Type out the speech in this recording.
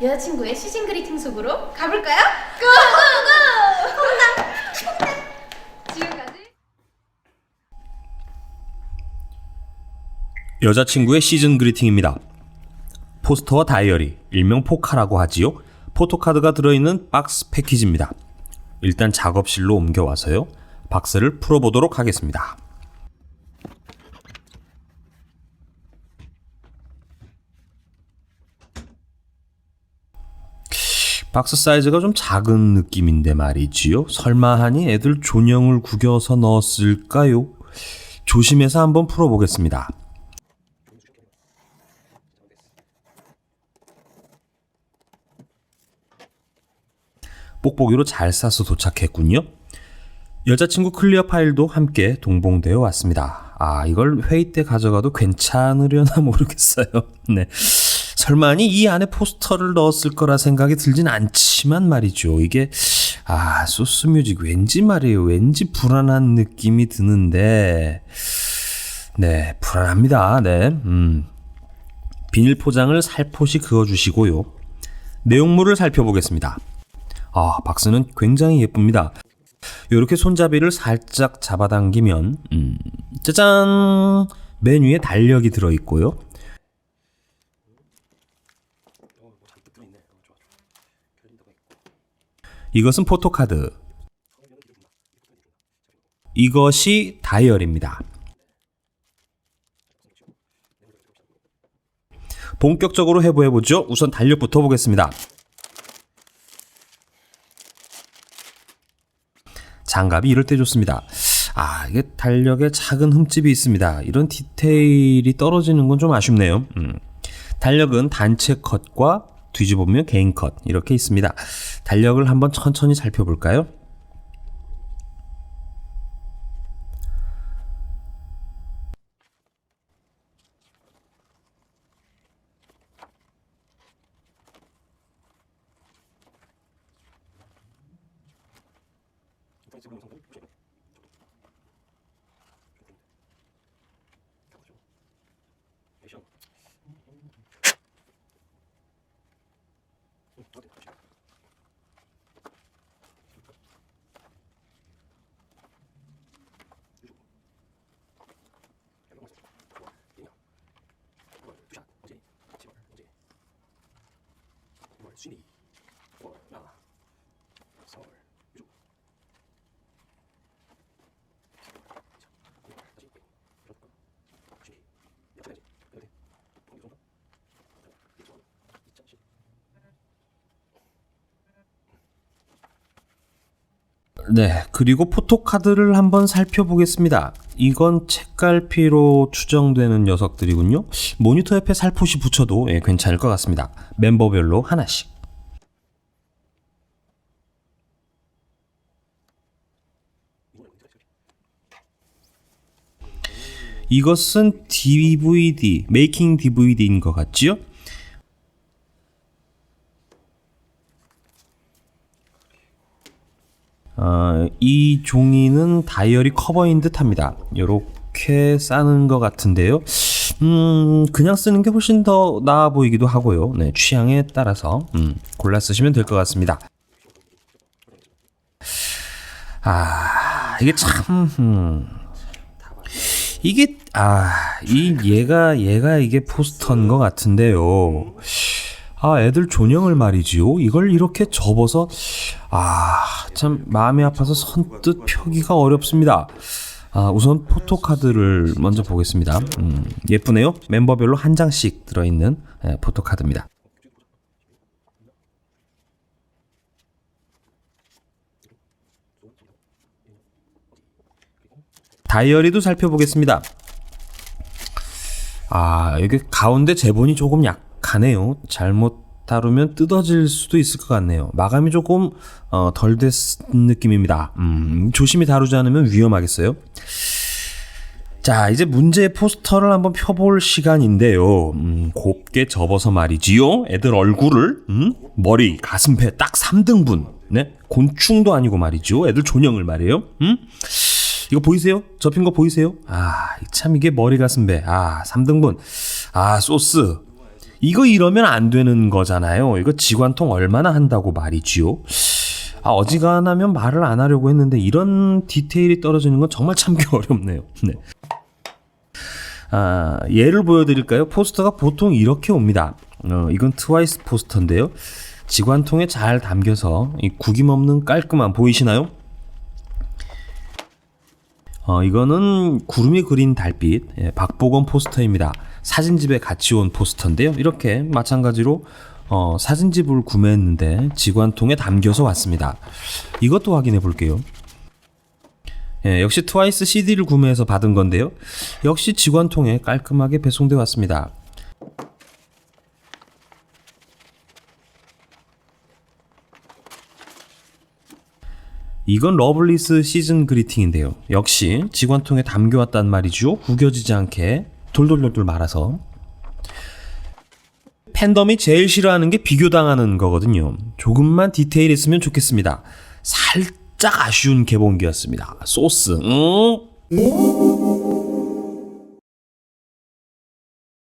여자친구의 시즌 그리팅 속으로 가볼까요? 고고고! 홍당! 홍당! 지금까지 여자친구의 시즌 그리팅입니다. 포스터와 다이어리, 일명 포카라고 하지요. 포토카드가 들어있는 박스 패키지입니다. 일단 작업실로 옮겨와서요. 박스를 풀어보도록 하겠습니다. 박스 사이즈가 좀 작은 느낌인데 말이지요. 설마 하니 애들 존영을 구겨서 넣었을까요? 조심해서 한번 풀어보겠습니다. 뽁뽁이로 잘 싸서 도착했군요. 여자친구 클리어 파일도 함께 동봉되어 왔습니다. 아, 이걸 회의 때 가져가도 괜찮으려나 모르겠어요. 네. 설마니 이 안에 포스터를 넣었을 거라 생각이 들진 않지만 말이죠. 이게 아, 소스 뮤직 왠지 말이에요. 왠지 불안한 느낌이 드는데 네, 불안합니다. 네. 음. 비닐 포장을 살포시 그어 주시고요. 내용물을 살펴보겠습니다. 아, 박스는 굉장히 예쁩니다. 이렇게 손잡이를 살짝 잡아당기면 음, 짜잔! 맨 위에 달력이 들어 있고요. 이것은 포토카드. 이것이 다이어리입니다. 본격적으로 해보해보죠. 우선 달력부터 보겠습니다. 장갑이 이럴 때 좋습니다. 아, 이게 달력에 작은 흠집이 있습니다. 이런 디테일이 떨어지는 건 좀 아쉽네요. 음. 달력은 단체 컷과 뒤집으면 개인 컷 이렇게 있습니다. 달력을 한번 천천히 살펴볼까요? 네, 그리고 포토카드를 한번 살펴보겠습니다. 이건 책갈피로 추정되는 녀석들이군요. 모니터 옆에 살포시 붙여도 예, 괜찮을 것 같습니다. 멤버별로 하나씩. 이것은 DVD, 메이킹 DVD인 것 같지요? 어, 이 종이는 다이어리 커버인 듯합니다. 이렇게 싸는 것 같은데요. 음, 그냥 쓰는 게 훨씬 더 나아 보이기도 하고요. 네, 취향에 따라서 음, 골라 쓰시면 될 것 같습니다. 아, 이게 참 음, 이게 아, 이 얘가 얘가 이게 포스터인 것 같은데요. 아, 애들 존영을 말이지요. 이걸 이렇게 접어서 아, 참 마음이 아파서 선뜻 펴기가 어렵습니다. 아, 우선 포토카드를 먼저 보겠습니다. 음, 예쁘네요. 멤버별로 한 장씩 들어있는 예, 포토카드입니다. 다이어리도 살펴보겠습니다. 아, 여기 가운데 제본이 조금 약 하네요. 잘못 다루면 뜯어질 수도 있을 것 같네요. 마감이 조금 어, 덜 된 느낌입니다. 음, 조심히 다루지 않으면 위험하겠어요. 자, 이제 문제의 포스터를 한번 펴볼 시간인데요. 음, 곱게 접어서 말이지요. 애들 얼굴을 음, 머리, 가슴배 딱 3등분. 네? 곤충도 아니고 말이죠. 애들 존영을 말이에요. 음? 이거 보이세요? 접힌 거 보이세요? 아, 참 이게 머리 가슴배. 아, 3등분. 아, 소스. 이거 이러면 안 되는 거잖아요. 이거 지관통 얼마나 한다고 말이지요. 아, 어지간하면 말을 안 하려고 했는데 이런 디테일이 떨어지는 건 정말 참기 어렵네요. 네. 아, 예를 보여드릴까요? 포스터가 보통 이렇게 옵니다. 어, 이건 트와이스 포스터인데요. 지관통에 잘 담겨서 이 구김 없는 깔끔한 보이시나요? 어, 이거는 구름이 그린 달빛 예, 박보검 포스터입니다. 사진집에 같이 온 포스터인데요. 이렇게 마찬가지로 어, 사진집을 구매했는데 지관통에 담겨서 왔습니다. 이것도 확인해 볼게요. 예, 역시 트와이스 CD를 구매해서 받은 건데요. 역시 지관통에 깔끔하게 배송돼 왔습니다. 이건 러블리스 시즌 그리팅인데요. 역시 지관통에 담겨왔단 말이죠. 구겨지지 않게 돌돌돌돌 말아서. 팬덤이 제일 싫어하는 게 비교당하는 거거든요. 조금만 디테일 있으면 좋겠습니다. 살짝 아쉬운 개봉기였습니다. 소스. 음?